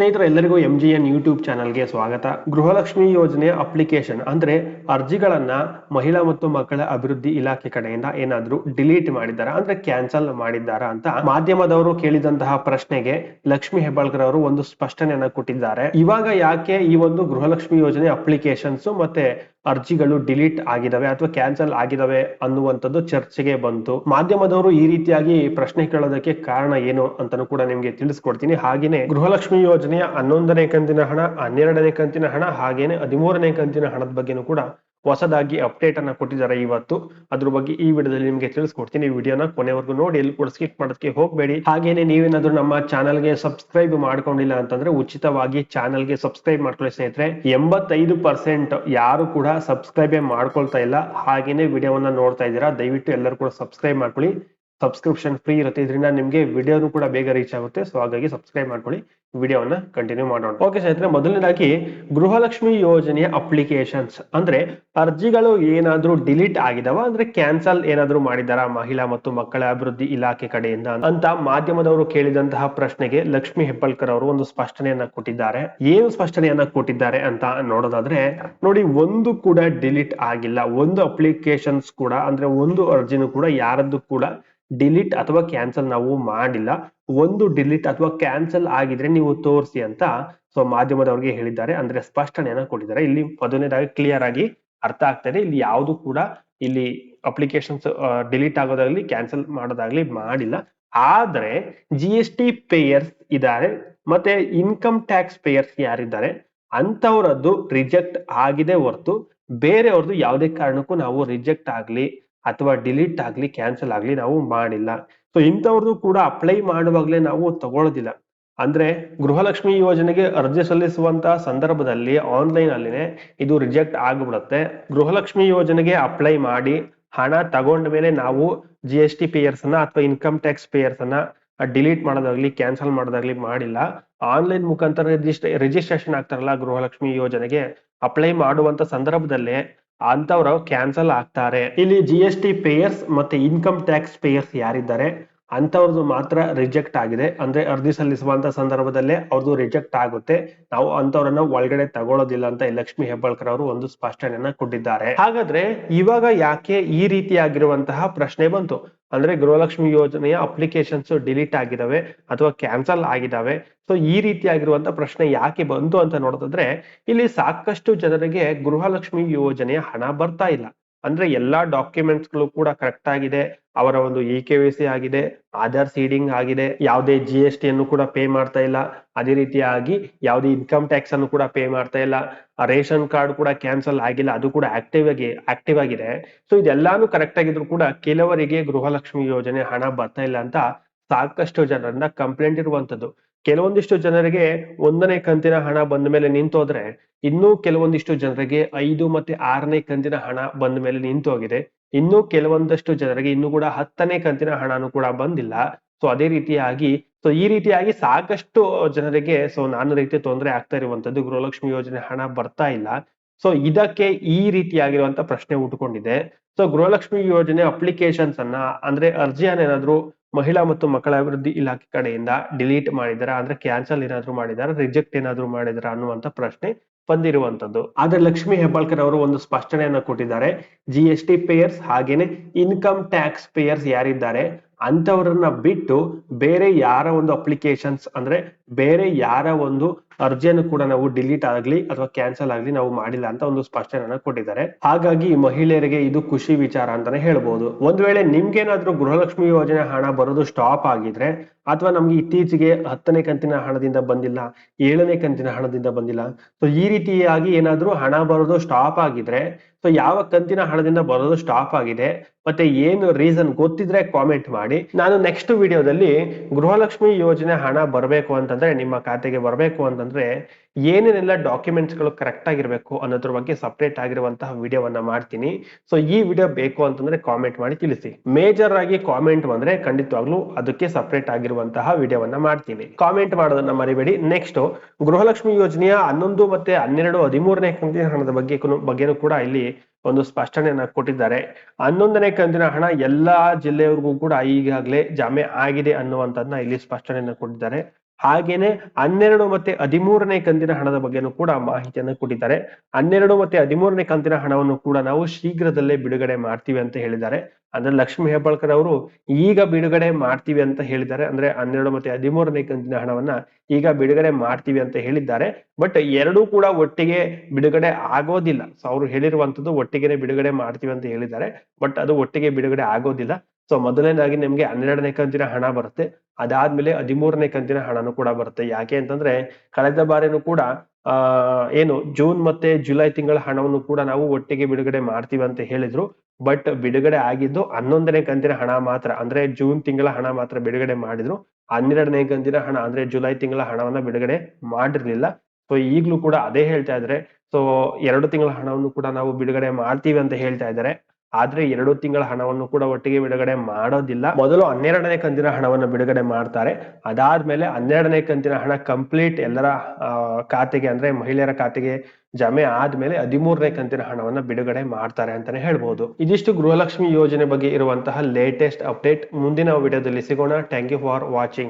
ಸ್ನೇಹಿತರೆ ಎಲ್ಲರಿಗೂ M G N YouTube ಚಾನಲ್ಗೆ ಸ್ವಾಗತ. ಗೃಹಲಕ್ಷ್ಮಿ ಯೋಜನೆ ಅಪ್ಲಿಕೇಶನ್ ಅಂದ್ರೆ ಅರ್ಜಿಗಳನ್ನ ಮಹಿಳಾ ಮತ್ತು ಮಕ್ಕಳ ಅಭಿವೃದ್ಧಿ ಇಲಾಖೆ ಕಡೆಯಿಂದ ಏನಾದ್ರೂ ಡಿಲೀಟ್ ಮಾಡಿದ್ದಾರಾ? ಅಂದ್ರೆ ಕ್ಯಾನ್ಸಲ್ ಮಾಡಿದ್ದಾರಾ ಅಂತ ಮಾಧ್ಯಮದವರು ಕೇಳಿದಂತಹ ಪ್ರಶ್ನೆಗೆ ಲಕ್ಷ್ಮಿ ಹೆಬ್ಬಾಳ್ಕರ್ ಅವರು ಒಂದು ಸ್ಪಷ್ಟನೆಯನ್ನ ಕೊಟ್ಟಿದ್ದಾರೆ. ಇವಾಗ ಯಾಕೆ ಈ ಒಂದು ಗೃಹಲಕ್ಷ್ಮಿ ಯೋಜನೆ ಅಪ್ಲಿಕೇಶನ್ಸ್ ಮತ್ತೆ ಅರ್ಜಿಗಳು ಡಿಲೀಟ್ ಆಗಿದಾವೆ ಅಥವಾ ಕ್ಯಾನ್ಸಲ್ ಆಗಿದಾವೆ ಅನ್ನುವಂಥದ್ದು ಚರ್ಚೆಗೆ ಬಂತು. ಮಾಧ್ಯಮದವರು ಈ ರೀತಿಯಾಗಿ ಪ್ರಶ್ನೆ ಕೇಳೋದಕ್ಕೆ ಕಾರಣ ಏನು ಅಂತಾನು ಕೂಡ ನಿಮ್ಗೆ ತಿಳಿಸ್ಕೊಡ್ತೀನಿ. ಹಾಗೇನೆ ಗೃಹಲಕ್ಷ್ಮಿ ಯೋಜನೆಯ ಹನ್ನೊಂದನೇ ಕಂತಿನ ಹಣ, ಹನ್ನೆರಡನೇ ಕಂತಿನ ಹಣ, ಹಾಗೇನೆ ಹದಿಮೂರನೇ ಕಂತಿನ ಹಣದ ಬಗ್ಗೆನೂ ಕೂಡ ಹೊಸದಾಗಿ ಅಪ್ಡೇಟ್ ಅನ್ನ ಕೊಟ್ಟಿದ್ದಾರೆ ಇವತ್ತು. ಅದ್ರ ಬಗ್ಗೆ ಈ ವಿಡಿಯೋದಲ್ಲಿ ನಿಮಗೆ ತಿಳಿಸ್ಕೊಡ್ತೀನಿ. ವಿಡಿಯೋನ ಕೊನೆವರೆಗೂ ನೋಡಿ, ಎಲ್ಲಿ ಕೂಡ ಸ್ಕಿಪ್ ಮಾಡೋದಕ್ಕೆ ಹೋಗಬೇಡಿ. ಹಾಗೇನೆ ನೀವೇನಾದ್ರೂ ನಮ್ಮ ಚಾನಲ್ಗೆ ಸಬ್ಸ್ಕ್ರೈಬ್ ಮಾಡ್ಕೊಂಡಿಲ್ಲ ಅಂತಂದ್ರೆ ಉಚಿತವಾಗಿ ಚಾನಲ್ಗೆ ಸಬ್ಸ್ಕ್ರೈಬ್ ಮಾಡ್ಕೊಳ್ಳಿ ಸ್ನೇಹಿತರೆ. ಎಂಬತ್ತೈದು ಪರ್ಸೆಂಟ್ ಯಾರು ಕೂಡ ಸಬ್ಸ್ಕ್ರೈಬ್ ಮಾಡ್ಕೊಳ್ತಾ ಇಲ್ಲ. ಹಾಗೇನೆ ವಿಡಿಯೋವನ್ನ ನೋಡ್ತಾ ಇದ್ದೀರಾ, ದಯವಿಟ್ಟು ಎಲ್ಲರೂ ಕೂಡ ಸಬ್ಸ್ಕ್ರೈಬ್ ಮಾಡ್ಕೊಳ್ಳಿ. ಸಬ್ಸ್ಕ್ರಿಪ್ಷನ್ ಫ್ರೀ ಇರುತ್ತೆ. ಇದರಿಂದ ನಿಮಗೆ ವಿಡಿಯೋನು ಕೂಡ ಬೇಗ ರೀಚ್ ಆಗುತ್ತೆ. ಸೊ ಹಾಗಾಗಿ ಸಬ್ಸ್ಕ್ರೈಬ್ ಮಾಡ್ಕೊಳ್ಳಿ. ವಿಡಿಯೋವನ್ನ ಕಂಟಿನ್ಯೂ ಮಾಡೋಣ. ಓಕೆ ಸ್ನೇಹಿತರೆ, ಮೊದಲನೇದಾಗಿ ಗೃಹಲಕ್ಷ್ಮಿ ಯೋಜನೆಯ ಅಪ್ಲಿಕೇಶನ್ಸ್ ಅಂದ್ರೆ ಅರ್ಜಿಗಳು ಏನಾದ್ರೂ ಡಿಲೀಟ್ ಆಗಿದಾವ ಅಂದ್ರೆ ಕ್ಯಾನ್ಸಲ್ ಏನಾದ್ರೂ ಮಾಡಿದಾರ ಮಹಿಳಾ ಮತ್ತು ಮಕ್ಕಳ ಅಭಿವೃದ್ಧಿ ಇಲಾಖೆ ಕಡೆಯಿಂದ ಅಂತ. ಮಾಧ್ಯಮದವರು ಕೇಳಿದಂತಹ ಪ್ರಶ್ನೆಗೆ ಲಕ್ಷ್ಮಿ ಹೆಬ್ಬಾಳ್ಕರ್ ಅವರು ಒಂದು ಸ್ಪಷ್ಟನೆಯನ್ನ ಕೊಟ್ಟಿದ್ದಾರೆ. ಏನು ಸ್ಪಷ್ಟನೆಯನ್ನ ಕೊಟ್ಟಿದ್ದಾರೆ ಅಂತ ನೋಡೋದಾದ್ರೆ, ನೋಡಿ ಒಂದು ಕೂಡ ಡಿಲೀಟ್ ಆಗಿಲ್ಲ. ಒಂದು ಅಪ್ಲಿಕೇಶನ್ಸ್ ಕೂಡ ಅಂದ್ರೆ ಒಂದು ಅರ್ಜಿನೂ ಕೂಡ ಯಾರದ್ದು ಕೂಡ ಡಿಲೀಟ್ ಅಥವಾ ಕ್ಯಾನ್ಸಲ್ ನಾವು ಮಾಡಿಲ್ಲ. ಒಂದು ಡಿಲೀಟ್ ಅಥವಾ ಕ್ಯಾನ್ಸಲ್ ಆಗಿದ್ರೆ ನೀವು ತೋರಿಸಿ ಅಂತ ಸೊ ಮಾಧ್ಯಮದವರಿಗೆ ಹೇಳಿದ್ದಾರೆ. ಅಂದ್ರೆ ಸ್ಪಷ್ಟನೆಯನ್ನ ಕೊಟ್ಟಿದ್ದಾರೆ. ಇಲ್ಲಿ ಮೊದಲನೇದಾಗಿ ಕ್ಲಿಯರ್ ಆಗಿ ಅರ್ಥ ಆಗ್ತದೆ ಇಲ್ಲಿ ಯಾವುದು ಕೂಡ ಇಲ್ಲಿ ಅಪ್ಲಿಕೇಶನ್ಸ್ ಡಿಲೀಟ್ ಆಗೋದಾಗ್ಲಿ ಕ್ಯಾನ್ಸಲ್ ಮಾಡೋದಾಗ್ಲಿ ಮಾಡಿಲ್ಲ. ಆದ್ರೆ ಜಿ ಎಸ್ ಟಿ ಪೇಯರ್ಸ್ ಇದ್ದಾರೆ. ಮತ್ತೆ ಇನ್ಕಮ್ ಟ್ಯಾಕ್ಸ್ ಪೇಯರ್ಸ್ ಯಾರಿದ್ದಾರೆ? ಅಂತವರದ್ದು ರಿಜೆಕ್ಟ್ ಆಗಿದೆ ಹೊರತು ಬೇರೆಯವ್ರದ್ದು ಯಾವುದೇ ಕಾರಣಕ್ಕೂ ನಾವು ರಿಜೆಕ್ಟ್ ಆಗ್ಲಿ ಅಥವಾ ಡಿಲೀಟ್ ಆಗ್ಲಿ ಕ್ಯಾನ್ಸಲ್ ಆಗ್ಲಿ ನಾವು ಮಾಡಿಲ್ಲ. ಸೊ ಇಂಥವ್ರದ್ದು ಕೂಡ ಅಪ್ಲೈ ಮಾಡುವಾಗಲೇ ನಾವು ತಗೊಳ್ಳೋದಿಲ್ಲ. ಅಂದ್ರೆ ಗೃಹಲಕ್ಷ್ಮಿ ಯೋಜನೆಗೆ ಅರ್ಜಿ ಸಲ್ಲಿಸುವಂತಹ ಸಂದರ್ಭದಲ್ಲಿ ಆನ್ಲೈನ್ ಅಲ್ಲಿನೇ ಇದು ರಿಜೆಕ್ಟ್ ಆಗಿಬಿಡುತ್ತೆ. ಗೃಹಲಕ್ಷ್ಮಿ ಯೋಜನೆಗೆ ಅಪ್ಲೈ ಮಾಡಿ ಹಣ ತಗೊಂಡ ಮೇಲೆ ನಾವು ಜಿ ಎಸ್ ಟಿ ಪೇಯರ್ಸ್ ಅನ್ನ ಅಥವಾ ಇನ್ಕಮ್ ಟ್ಯಾಕ್ಸ್ ಪೇಯರ್ಸ್ ಅನ್ನ ಡಿಲೀಟ್ ಮಾಡೋದಾಗ್ಲಿ ಕ್ಯಾನ್ಸಲ್ ಮಾಡೋದಾಗ್ಲಿ ಮಾಡಿಲ್ಲ. ಆನ್ಲೈನ್ ಮುಖಾಂತರ ರಿಜಿಸ್ಟ್ರೇ ರಿಜಿಸ್ಟ್ರೇಷನ್ ಆಗ್ತಾರಲ್ಲ ಗೃಹಲಕ್ಷ್ಮಿ ಯೋಜನೆಗೆ ಅಪ್ಲೈ ಮಾಡುವಂತ ಸಂದರ್ಭದಲ್ಲೇ ಅಂತವ್ರು ಕ್ಯಾನ್ಸಲ್ ಆಗ್ತಾರೆ. ಇಲ್ಲಿ ಜಿ ಎಸ್ ಟಿ ಪೇಯರ್ಸ್ ಮತ್ತೆ ಇನ್ಕಮ್ ಟ್ಯಾಕ್ಸ್ ಪೇಯರ್ಸ್ ಯಾರಿದ್ದಾರೆ ಅಂತವ್ರದ್ದು ಮಾತ್ರ ರಿಜೆಕ್ಟ್ ಆಗಿದೆ. ಅಂದ್ರೆ ಅರ್ಜಿ ಸಲ್ಲಿಸುವಂತ ಸಂದರ್ಭದಲ್ಲೇ ಅವ್ರದ್ದು ರಿಜೆಕ್ಟ್ ಆಗುತ್ತೆ. ನಾವು ಅಂತವ್ರನ್ನ ಒಳಗಡೆ ತಗೊಳ್ಳೋದಿಲ್ಲ ಅಂತ ಲಕ್ಷ್ಮಿ ಹೆಬ್ಬಾಳ್ಕರ್ ಅವರು ಒಂದು ಸ್ಪಷ್ಟನೆಯನ್ನ ಕೊಟ್ಟಿದ್ದಾರೆ. ಹಾಗಾದ್ರೆ ಇವಾಗ ಯಾಕೆ ಈ ರೀತಿಯಾಗಿರುವಂತಹ ಪ್ರಶ್ನೆ ಬಂತು? ಅಂದ್ರೆ ಗೃಹಲಕ್ಷ್ಮಿ ಯೋಜನೆಯ ಅಪ್ಲಿಕೇಶನ್ಸ್ ಡಿಲೀಟ್ ಆಗಿದಾವೆ ಅಥವಾ ಕ್ಯಾನ್ಸಲ್ ಆಗಿದಾವೆ. ಸೊ ಈ ರೀತಿಯಾಗಿರುವಂತ ಪ್ರಶ್ನೆ ಯಾಕೆ ಬಂತು ಅಂತ ನೋಡೋದಾದ್ರೆ, ಇಲ್ಲಿ ಸಾಕಷ್ಟು ಜನರಿಗೆ ಗೃಹಲಕ್ಷ್ಮಿ ಯೋಜನೆಯ ಹಣ ಬರ್ತಾ ಇಲ್ಲ. ಅಂದ್ರೆ ಎಲ್ಲಾ ಡಾಕ್ಯುಮೆಂಟ್ಸ್ಗಳು ಕೂಡ ಕರೆಕ್ಟ್ ಆಗಿದೆ, ಅವರ ಒಂದು ಇ ಕೆ ವಿ ಸಿ ಆಗಿದೆ ಆಧಾರ್ ಸೀಡಿಂಗ್ ಆಗಿದೆ, ಯಾವುದೇ ಜಿ ಎಸ್ ಟಿ ಅನ್ನು ಕೂಡ ಪೇ ಮಾಡ್ತಾ ಇಲ್ಲ. ಅದೇ ರೀತಿಯಾಗಿ ಯಾವುದೇ ಇನ್ಕಮ್ ಟ್ಯಾಕ್ಸ್ ಅನ್ನು ಕೂಡ ಪೇ ಮಾಡ್ತಾ ಇಲ್ಲ. ರೇಷನ್ ಕಾರ್ಡ್ ಕೂಡ ಕ್ಯಾನ್ಸಲ್ ಆಗಿಲ್ಲ. ಅದು ಕೂಡ ಆಕ್ಟಿವ್ ಆಗಿ ಆಕ್ಟಿವ್ ಆಗಿದೆ. ಸೊ ಇದೆಲ್ಲಾನು ಕರೆಕ್ಟ್ ಆಗಿದ್ರು ಕೂಡ ಕೆಲವರಿಗೆ ಗೃಹಲಕ್ಷ್ಮಿ ಯೋಜನೆ ಹಣ ಬರ್ತಾ ಇಲ್ಲ ಅಂತ ಸಾಕಷ್ಟು ಜನರಿಂದ ಕಂಪ್ಲೇಂಟ್ ಇರುವಂತದ್ದು. ಕೆಲವೊಂದಿಷ್ಟು ಜನರಿಗೆ ಒಂದನೇ ಕಂತಿನ ಹಣ ಬಂದ ಮೇಲೆ ನಿಂತೋದ್ರೆ ಇನ್ನೂ ಕೆಲವೊಂದಿಷ್ಟು ಜನರಿಗೆ ಐದು ಮತ್ತೆ ಆರನೇ ಕಂತಿನ ಹಣ ಬಂದ ಮೇಲೆ ನಿಂತು ಹೋಗಿದೆ ಇನ್ನು ಕೆಲವೊಂದಷ್ಟು ಜನರಿಗೆ ಇನ್ನು ಕೂಡ ಹತ್ತನೇ ಕಂತಿನ ಹಣನು ಕೂಡ ಬಂದಿಲ್ಲ. ಸೊ ಅದೇ ರೀತಿಯಾಗಿ ಸೊ ಈ ರೀತಿಯಾಗಿ ಸಾಕಷ್ಟು ಜನರಿಗೆ ಸೊ ನಾನಾ ರೀತಿ ತೊಂದರೆ ಆಗ್ತಾ ಇರುವಂತದ್ದು ಗೃಹಲಕ್ಷ್ಮಿ ಯೋಜನೆ ಹಣ ಬರ್ತಾ ಇಲ್ಲ. ಸೊ ಇದಕ್ಕೆ ಈ ರೀತಿಯಾಗಿರುವಂತ ಪ್ರಶ್ನೆ ಉಟ್ಕೊಂಡಿದೆ. ಸೊ ಗೃಹಲಕ್ಷ್ಮಿ ಯೋಜನೆ ಅಪ್ಲಿಕೇಶನ್ಸ್ ಅನ್ನ ಅಂದ್ರೆ ಅರ್ಜಿಯನ್ನ ಏನಾದ್ರು ಮಹಿಳಾ ಮತ್ತು ಮಕ್ಕಳ ಅಭಿವೃದ್ಧಿ ಇಲಾಖೆ ಕಡೆಯಿಂದ ಡಿಲೀಟ್ ಮಾಡಿದಾರ? ಅಂದ್ರೆ ಕ್ಯಾನ್ಸಲ್ ಏನಾದ್ರು ಮಾಡಿದಾರ? ರಿಜೆಕ್ಟ್ ಏನಾದ್ರು ಮಾಡಿದಾರ ಅನ್ನುವಂತ ಪ್ರಶ್ನೆ ಬಂದಿರುವಂತದ್ದು ಆದ್ರೆ ಲಕ್ಷ್ಮಿ ಹೆಬ್ಬಾಳ್ಕರ್ ಅವರು ಒಂದು ಸ್ಪಷ್ಟನೆಯನ್ನ ಕೊಟ್ಟಿದ್ದಾರೆ. ಜಿ ಎಸ್ ಟಿ ಪೇಯರ್ಸ್ ಹಾಗೇನೆ ಇನ್ಕಮ್ ಟ್ಯಾಕ್ಸ್ ಪೇಯರ್ಸ್ ಯಾರಿದ್ದಾರೆ? ಅಂತವರನ್ನ ಬಿಟ್ಟು ಬೇರೆ ಯಾರ ಒಂದು ಅಪ್ಲಿಕೇಶನ್ಸ್ ಅಂದ್ರೆ ಬೇರೆ ಯಾರ ಒಂದು ಅರ್ಜಿಯನ್ನು ಕೂಡ ನಾವು ಡಿಲೀಟ್ ಆಗ್ಲಿ ಅಥವಾ ಕ್ಯಾನ್ಸಲ್ ಆಗ್ಲಿ ನಾವು ಮಾಡಿಲ್ಲ ಅಂತ ಒಂದು ಸ್ಪಷ್ಟನೆಯನ್ನು ಕೊಟ್ಟಿದ್ದಾರೆ. ಹಾಗಾಗಿ ಮಹಿಳೆಯರಿಗೆ ಇದು ಖುಷಿ ವಿಚಾರ ಅಂತಾನೆ ಹೇಳ್ಬೋದು. ಒಂದ್ ವೇಳೆ ನಿಮ್ಗೇನಾದ್ರೂ ಗೃಹಲಕ್ಷ್ಮಿ ಯೋಜನೆ ಹಣ ಬರೋದು ಸ್ಟಾಪ್ ಆಗಿದ್ರೆ ಅಥವಾ ನಮ್ಗೆ ಇತ್ತೀಚೆಗೆ ಹತ್ತನೇ ಕಂತಿನ ಹಣದಿಂದ ಬಂದಿಲ್ಲ, ಏಳನೇ ಕಂತಿನ ಹಣದಿಂದ ಬಂದಿಲ್ಲ ಸೊ ಈ ರೀತಿಯಾಗಿ ಏನಾದ್ರೂ ಹಣ ಬರೋದು ಸ್ಟಾಪ್ ಆಗಿದ್ರೆ ಸೊ ಯಾವ ಕಂತಿನ ಹಣದಿಂದ ಬರೋದು ಸ್ಟಾಪ್ ಆಗಿದೆ, ಮತ್ತೆ ಏನು ರೀಸನ್ ಗೊತ್ತಿದ್ರೆ ಕಾಮೆಂಟ್ ಮಾಡಿ. ನಾನು ನೆಕ್ಸ್ಟ್ ವಿಡಿಯೋದಲ್ಲಿ ಗೃಹಲಕ್ಷ್ಮಿ ಯೋಜನೆ ಹಣ ಬರಬೇಕು ಅಂತಂದ್ರೆ ನಿಮ್ಮ ಖಾತೆಗೆ ಬರಬೇಕು ಅಂತಂದ್ರೆ ಏನೇನೆಲ್ಲ ಡಾಕ್ಯುಮೆಂಟ್ಸ್ಗಳು ಕರೆಕ್ಟ್ ಆಗಿರ್ಬೇಕು ಅನ್ನೋದ್ರ ಬಗ್ಗೆ ಸಪ್ರೇಟ್ ಆಗಿರುವಂತಹ ವಿಡಿಯೋವನ್ನ ಮಾಡ್ತೀನಿ. ಸೊ ಈ ವಿಡಿಯೋ ಬೇಕು ಅಂತಂದ್ರೆ ಕಾಮೆಂಟ್ ಮಾಡಿ ತಿಳಿಸಿ. ಮೇಜರ್ ಆಗಿ ಕಾಮೆಂಟ್ ಬಂದ್ರೆ ಖಂಡಿತವಾಗ್ಲೂ ಅದಕ್ಕೆ ಸಪ್ರೇಟ್ ಆಗಿರುವಂತಹ ವಿಡಿಯೋವನ್ನ ಮಾಡ್ತೀನಿ. ಕಾಮೆಂಟ್ ಮಾಡೋದನ್ನ ಮರಿಬೇಡಿ. ನೆಕ್ಸ್ಟ್ ಗೃಹಲಕ್ಷ್ಮಿ ಯೋಜನೆಯ ಹನ್ನೊಂದು ಮತ್ತೆ ಹನ್ನೆರಡು, ಹದಿಮೂರನೇ ಕಂತಿನ ಹಣದ ಬಗ್ಗೆ ಬಗ್ಗೆನೂ ಕೂಡ ಇಲ್ಲಿ ಒಂದು ಸ್ಪಷ್ಟನೆಯನ್ನ ಕೊಟ್ಟಿದ್ದಾರೆ. ಹನ್ನೊಂದನೇ ಕಂತಿನ ಹಣ ಎಲ್ಲಾ ಜಿಲ್ಲೆಯವರಿಗೂ ಕೂಡ ಈಗಾಗಲೇ ಜಮೆ ಆಗಿದೆ ಅನ್ನುವಂಥದ್ದನ್ನ ಇಲ್ಲಿ ಸ್ಪಷ್ಟನೆಯನ್ನ ಕೊಟ್ಟಿದ್ದಾರೆ. ಹಾಗೇನೆ ಹನ್ನೆರಡು ಮತ್ತೆ ಹದಿಮೂರನೇ ಕಂತಿನ ಹಣದ ಬಗ್ಗೆನೂ ಕೂಡ ಮಾಹಿತಿಯನ್ನು ಕೊಟ್ಟಿದ್ದಾರೆ. ಹನ್ನೆರಡು ಮತ್ತೆ ಹದಿಮೂರನೇ ಕಂತಿನ ಹಣವನ್ನು ಕೂಡ ನಾವು ಶೀಘ್ರದಲ್ಲೇ ಬಿಡುಗಡೆ ಮಾಡ್ತೀವಿ ಅಂತ ಹೇಳಿದ್ದಾರೆ. ಅಂದ್ರೆ ಲಕ್ಷ್ಮಿ ಹೆಬ್ಬಾಳ್ಕರ್ ಅವರು ಈಗ ಬಿಡುಗಡೆ ಮಾಡ್ತೀವಿ ಅಂತ ಹೇಳಿದ್ದಾರೆ. ಅಂದ್ರೆ ಹನ್ನೆರಡು ಮತ್ತೆ ಹದಿಮೂರನೇ ಕಂತಿನ ಹಣವನ್ನ ಈಗ ಬಿಡುಗಡೆ ಮಾಡ್ತೀವಿ ಅಂತ ಹೇಳಿದ್ದಾರೆ. ಬಟ್ ಎರಡೂ ಕೂಡ ಒಟ್ಟಿಗೆ ಬಿಡುಗಡೆ ಆಗೋದಿಲ್ಲ. ಸೊ ಅವರು ಹೇಳಿರುವಂತದ್ದು ಒಟ್ಟಿಗೆನೆ ಬಿಡುಗಡೆ ಮಾಡ್ತೀವಿ ಅಂತ ಹೇಳಿದ್ದಾರೆ. ಬಟ್ ಅದು ಒಟ್ಟಿಗೆ ಬಿಡುಗಡೆ ಆಗೋದಿಲ್ಲ. ಸೊ ಮೊದಲನೇದಾಗಿ ನಿಮ್ಗೆ ಹನ್ನೆರಡನೇ ಕಂತಿನ ಹಣ ಬರುತ್ತೆ. ಅದಾದ್ಮೇಲೆ ಹದಿಮೂರನೇ ಕಂತಿನ ಹಣನೂ ಕೂಡ ಬರುತ್ತೆ. ಯಾಕೆ ಅಂತಂದ್ರೆ, ಕಳೆದ ಬಾರಿನೂ ಕೂಡ, ಆ, ಏನು ಜೂನ್ ಮತ್ತೆ ಜುಲೈ ತಿಂಗಳ ಹಣವನ್ನು ಕೂಡ ನಾವು ಒಟ್ಟಿಗೆ ಬಿಡುಗಡೆ ಮಾಡ್ತೀವಿ ಅಂತ ಹೇಳಿದ್ರು. ಬಟ್ ಬಿಡುಗಡೆ ಆಗಿದ್ದು ಹನ್ನೊಂದನೇ ಕಂತಿನ ಹಣ ಮಾತ್ರ, ಅಂದ್ರೆ ಜೂನ್ ತಿಂಗಳ ಹಣ ಮಾತ್ರ ಬಿಡುಗಡೆ ಮಾಡಿದ್ರು. ಹನ್ನೆರಡನೇ ಕಂತಿನ ಹಣ, ಅಂದ್ರೆ ಜುಲೈ ತಿಂಗಳ ಹಣವನ್ನ ಬಿಡುಗಡೆ ಮಾಡಿರ್ಲಿಲ್ಲ. ಸೊ ಈಗ್ಲೂ ಕೂಡ ಅದೇ ಹೇಳ್ತಾ ಇದ್ರೆ. ಸೊ ಎರಡು ತಿಂಗಳ ಹಣವನ್ನು ಕೂಡ ನಾವು ಬಿಡುಗಡೆ ಮಾಡ್ತೀವಿ ಅಂತ ಹೇಳ್ತಾ ಇದ್ದಾರೆ ಆದ್ರೆ ಎರಡು ತಿಂಗಳ ಹಣವನ್ನು ಕೂಡ ಒಟ್ಟಿಗೆ ಬಿಡುಗಡೆ ಮಾಡೋದಿಲ್ಲ. ಮೊದಲು ಹನ್ನೆರಡನೇ ಕಂತಿನ ಹಣವನ್ನು ಬಿಡುಗಡೆ ಮಾಡ್ತಾರೆ. ಅದಾದ್ಮೇಲೆ ಹನ್ನೆರಡನೇ ಕಂತಿನ ಹಣ ಕಂಪ್ಲೀಟ್ ಎಲ್ಲರ ಖಾತೆಗೆ ಅಂದ್ರೆ ಮಹಿಳೆಯರ ಖಾತೆಗೆ ಜಮೆ ಆದ್ಮೇಲೆ ಹದಿಮೂರನೇ ಕಂತಿನ ಹಣವನ್ನ ಬಿಡುಗಡೆ ಮಾಡ್ತಾರೆ ಅಂತಾನೆ ಹೇಳ್ಬಹುದು ಇದಿಷ್ಟು ಗೃಹಲಕ್ಷ್ಮಿ ಯೋಜನೆ ಬಗ್ಗೆ ಇರುವಂತಹ ಲೇಟೆಸ್ಟ್ ಅಪ್ಡೇಟ್ ಮುಂದಿನ ವಿಡಿಯೋದಲ್ಲಿ ಸಿಗೋಣ. Thank you for watching